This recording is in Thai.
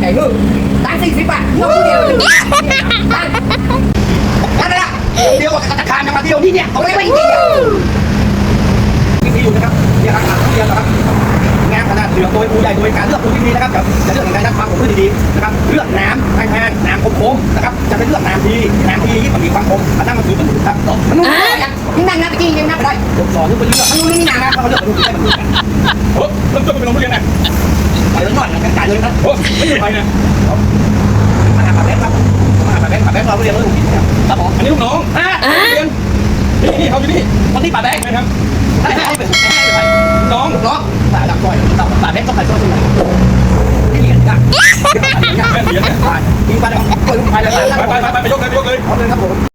ไก่ลูกตังสี่สิบบาทเดียวคนเดียวนั่นแเดียวกับธนาคารมาเดียวที่เนี่ยเอาไปไปอีกทีเดียวที่อยู่นะครับเนี่ยครับที่ยครับงานขนาดเสือตัวผู้ใหญ่โดยการเลือกผู้ที่ดีนะครับจะเลือกอย่างไรนะครับความของผู้ดีนะครับเลือกน้ำแพงๆน้ำคมๆนะครับจะไปเลือกน้ำดีน้ำดียิ่งมีความคมอันนั้งมันคือมันถูกครับมันนุ่มนั่งนับไปกินยังนับไปได้ผมสอนทุกคนเลือกมันนุ่มนี่นะเขาเลือกมันนุ่มได้มันนุ่มโอ้ จ่ายเลยนะโอ้ไม่ไปนะมาหาปากแบงค์ครับมาหาปากแบงค์ปากแบงค์เราเรียนเรื่องผิดครับผมอันนี้ลูกน้องอะเรียนนี่นี่เขาอยู่นี่คนที่ปากแบงค์นะครับให้ให้ไปให้ไปน้องน้องสายดับก้อยตับปากแบงค์ต้องไปช่วยที่ไหนที่เหรียญครับแม่เรียนเนี่ยมีปลาดำก้อยลูกไปเลยไปไปไปไปไปยกเลยไปยกเลยเอาเลยครับผม